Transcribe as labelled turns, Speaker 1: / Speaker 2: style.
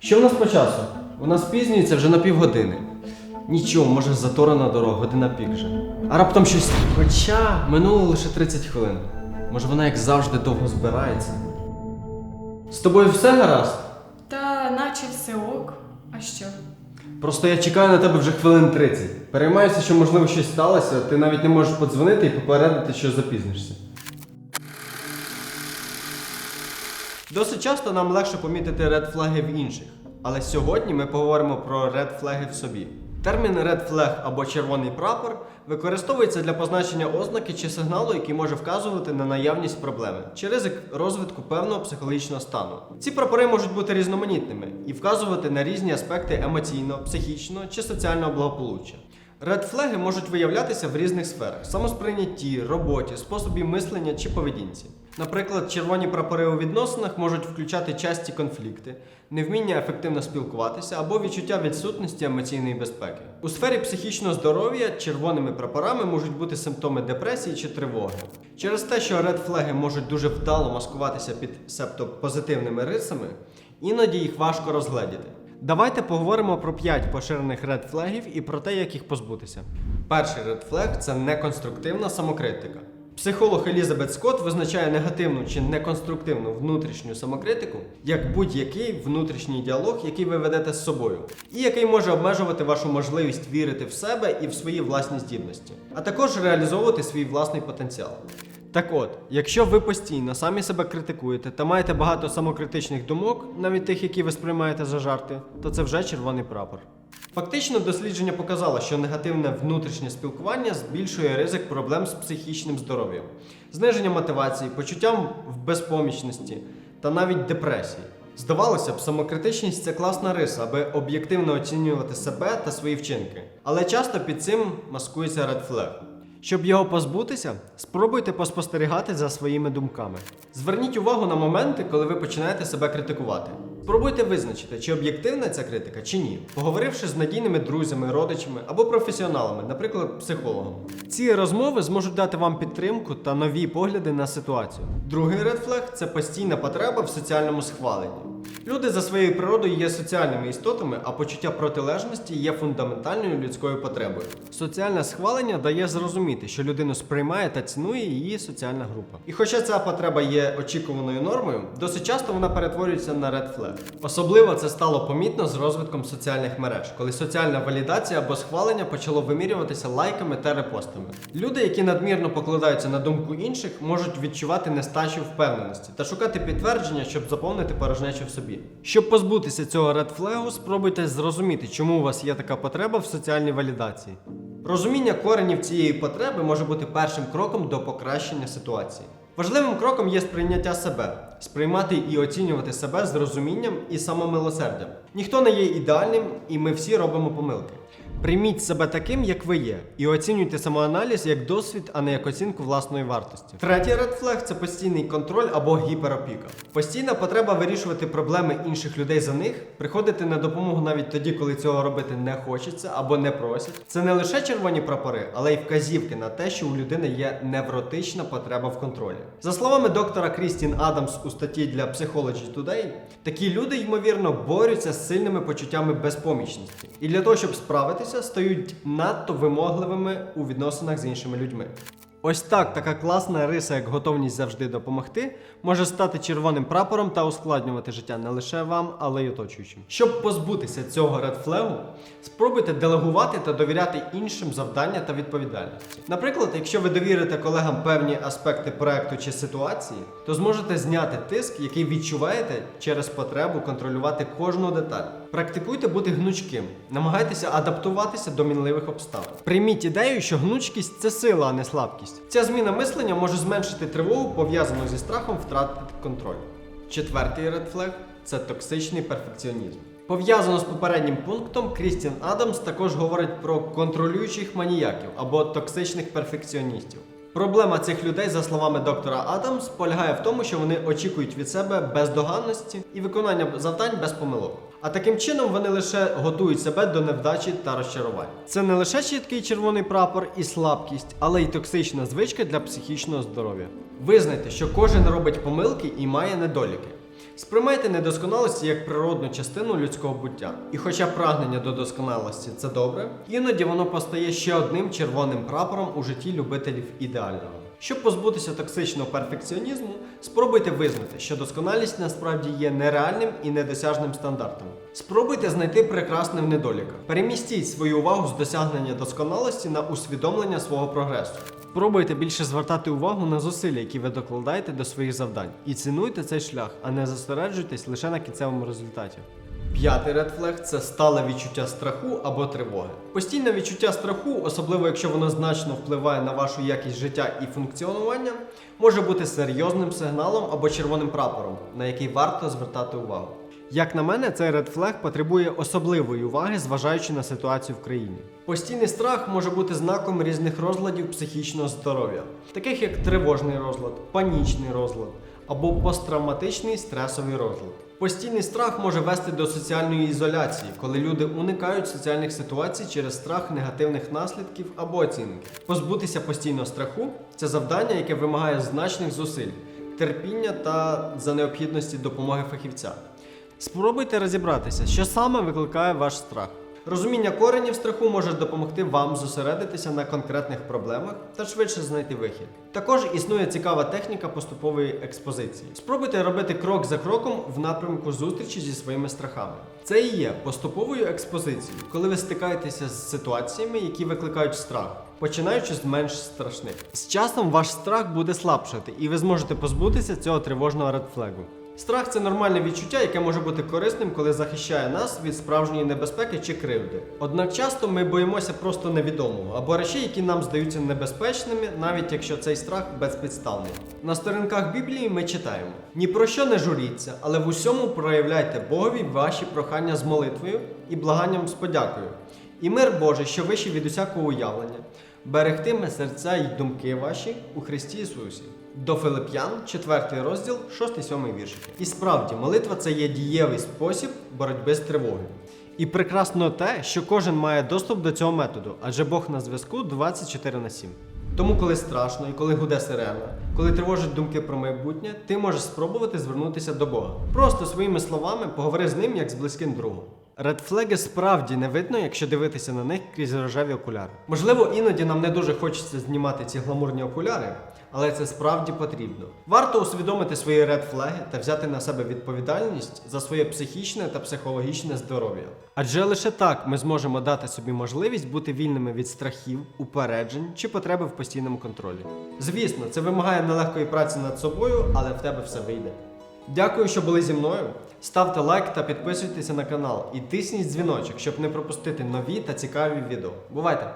Speaker 1: Що в нас по часу? У нас спізнюється вже на півгодини. Нічого, може заторена дорога, година пік вже. А раптом щось. Хоча минуло лише 30 хвилин. Може вона як завжди довго збирається. З тобою все гаразд?
Speaker 2: Та наче все ок. А що?
Speaker 1: Просто я чекаю на тебе вже хвилин 30. Переймаюся, що можливо щось сталося, ти навіть не можеш подзвонити і попередити, що запізнишся. Досить часто нам легше помітити редфлаги в інших, але сьогодні ми поговоримо про редфлаги в собі. Термін red flag або червоний прапор використовується для позначення ознаки чи сигналу, який може вказувати на наявність проблеми чи ризик розвитку певного психологічного стану. Ці прапори можуть бути різноманітними і вказувати на різні аспекти емоційного, психічного чи соціального благополуччя. Редфлеги можуть виявлятися в різних сферах: самосприйнятті, роботі, способі мислення чи поведінці. Наприклад, червоні прапори у відносинах можуть включати часті конфлікти, невміння ефективно спілкуватися або відчуття відсутності емоційної безпеки. У сфері психічного здоров'я червоними прапорами можуть бути симптоми депресії чи тривоги. Через те, що редфлеги можуть дуже вдало маскуватися під себто позитивними рисами, іноді їх важко розгледіти. Давайте поговоримо про 5 поширених редфлегів і про те, як їх позбутися. Перший редфлег це неконструктивна самокритика. Психолог Елізабет Скотт визначає негативну чи неконструктивну внутрішню самокритику як будь-який внутрішній діалог, який ви ведете з собою, і який може обмежувати вашу можливість вірити в себе і в свої власні здібності, а також реалізовувати свій власний потенціал. Так от, якщо ви постійно самі себе критикуєте та маєте багато самокритичних думок, навіть тих, які ви сприймаєте за жарти, то це вже червоний прапор. Фактично, дослідження показало, що негативне внутрішнє спілкування збільшує ризик проблем з психічним здоров'ям, зниження мотивації, почуттям в безпомічності та навіть депресії. Здавалося б, самокритичність це класна риса, аби об'єктивно оцінювати себе та свої вчинки. Але часто під цим маскується редфлег. Щоб його позбутися, спробуйте поспостерігати за своїми думками. Зверніть увагу на моменти, коли ви починаєте себе критикувати. Спробуйте визначити, чи об'єктивна ця критика, чи ні, поговоривши з надійними друзями, родичами або професіоналами, наприклад, психологом. Ці розмови зможуть дати вам підтримку та нові погляди на ситуацію. Другий редфлег це постійна потреба в соціальному схваленні. Люди за своєю природою є соціальними істотами, а почуття протилежності є фундаментальною людською потребою. Соціальне схвалення дає зрозуміти, що людину сприймає та цінує її соціальна група. І хоча ця потреба є очікуваною нормою, досить часто вона перетворюється на red flag. Особливо це стало помітно з розвитком соціальних мереж, коли соціальна валідація або схвалення почало вимірюватися лайками та репостами. Люди, які надмірно покладаються на думку інших, можуть відчувати нестачу впевненості та шукати підтвердження, щоб заповнити порожнечу собі. Щоб позбутися цього редфлегу, спробуйте зрозуміти, чому у вас є така потреба в соціальній валідації. Розуміння коренів цієї потреби може бути першим кроком до покращення ситуації. Важливим кроком є сприйняття себе, сприймати і оцінювати себе з розумінням і самомилосердям. Ніхто не є ідеальним, і ми всі робимо помилки. Прийміть себе таким, як ви є, і оцінюйте самоаналіз як досвід, а не як оцінку власної вартості. Третій редфлег це постійний контроль або гіперопіка. Постійна потреба вирішувати проблеми інших людей за них, приходити на допомогу навіть тоді, коли цього робити не хочеться або не просять. Це не лише червоні прапори, але й вказівки на те, що у людини є невротична потреба в контролі. За словами доктора Крістін Адамс у статті для Psychology Today, такі люди, ймовірно, борються з сильними почуттями безпомічності. І для того, щоб справитися, стають надто вимогливими у відносинах з іншими людьми. Ось так така класна риса, як готовність завжди допомогти, може стати червоним прапором та ускладнювати життя не лише вам, але й оточуючим. Щоб позбутися цього редфлегу, спробуйте делегувати та довіряти іншим завдання та відповідальності. Наприклад, якщо ви довірите колегам певні аспекти проекту чи ситуації, то зможете зняти тиск, який відчуваєте через потребу контролювати кожну деталь. Практикуйте бути гнучким, намагайтеся адаптуватися до мінливих обставин. Прийміть ідею, що гнучкість це сила, а не слабкість. Ця зміна мислення може зменшити тривогу, пов'язану зі страхом втратити контроль. Четвертий редфлег це токсичний перфекціонізм. Пов'язано з попереднім пунктом, Крістін Адамс також говорить про контролюючих маніяків або токсичних перфекціоністів. Проблема цих людей, за словами доктора Адамс, полягає в тому, що вони очікують від себе бездоганності і виконання завдань без помилок. А таким чином вони лише готують себе до невдачі та розчарувань. Це не лише чіткий червоний прапор і слабкість, але й токсична звичка для психічного здоров'я. Визнайте, що кожен робить помилки і має недоліки. Сприймайте недосконалості як природну частину людського буття. І хоча прагнення до досконалості це добре, іноді воно постає ще одним червоним прапором у житті любителів ідеального. Щоб позбутися токсичного перфекціонізму, спробуйте визнати, що досконалість насправді є нереальним і недосяжним стандартом. Спробуйте знайти прекрасне в недоліках. Перемістіть свою увагу з досягнення досконалості на усвідомлення свого прогресу. Спробуйте більше звертати увагу на зусилля, які ви докладаєте до своїх завдань, і цінуйте цей шлях, а не зосереджуйтесь лише на кінцевому результаті. П'ятий редфлег це стале відчуття страху або тривоги. Постійне відчуття страху, особливо якщо воно значно впливає на вашу якість життя і функціонування, може бути серйозним сигналом або червоним прапором, на який варто звертати увагу. Як на мене, цей редфлег потребує особливої уваги, зважаючи на ситуацію в країні. Постійний страх може бути знаком різних розладів психічного здоров'я, таких як тривожний розлад, панічний розлад або посттравматичний стресовий розлад. Постійний страх може вести до соціальної ізоляції, коли люди уникають соціальних ситуацій через страх негативних наслідків або оцінки. Позбутися постійного страху це завдання, яке вимагає значних зусиль, терпіння та за необхідності допомоги фахівця. Спробуйте розібратися, що саме викликає ваш страх. Розуміння коренів страху може допомогти вам зосередитися на конкретних проблемах та швидше знайти вихід. Також існує цікава техніка поступової експозиції. Спробуйте робити крок за кроком в напрямку зустрічі зі своїми страхами. Це і є поступовою експозицією, коли ви стикаєтеся з ситуаціями, які викликають страх, починаючи з менш страшних. З часом ваш страх буде слабшати, і ви зможете позбутися цього тривожного редфлегу. Страх це нормальне відчуття, яке може бути корисним, коли захищає нас від справжньої небезпеки чи кривди. Однак часто ми боїмося просто невідомого або речей, які нам здаються небезпечними, навіть якщо цей страх безпідставний. На сторінках Біблії ми читаємо: ні про що не журіться, але в усьому проявляйте Богові ваші прохання з молитвою і благанням з подякою. І мир Божий, що вищий від усякого уявлення, берегтиме серця й думки ваші у Христі Ісусі. До Филип'ян, 4 розділ, 6-7 віршики. І справді, молитва це є дієвий спосіб боротьби з тривогою. І прекрасно те, що кожен має доступ до цього методу, адже Бог на зв'язку 24 на 7. Тому, коли страшно і коли гуде сирена, коли тривожать думки про майбутнє, ти можеш спробувати звернутися до Бога. Просто своїми словами поговори з ним як з близьким другом. Редфлеги справді не видно, якщо дивитися на них крізь рожеві окуляри. Можливо, іноді нам не дуже хочеться знімати ці гламурні окуляри, але це справді потрібно. Варто усвідомити свої редфлеги та взяти на себе відповідальність за своє психічне та психологічне здоров'я. Адже лише так ми зможемо дати собі можливість бути вільними від страхів, упереджень чи потреби в постійному контролі. Звісно, це вимагає нелегкої праці над собою, але в тебе все вийде. Дякую, що були зі мною. Ставте лайк та підписуйтеся на канал і тисніть дзвіночок, щоб не пропустити нові та цікаві відео. Бувайте!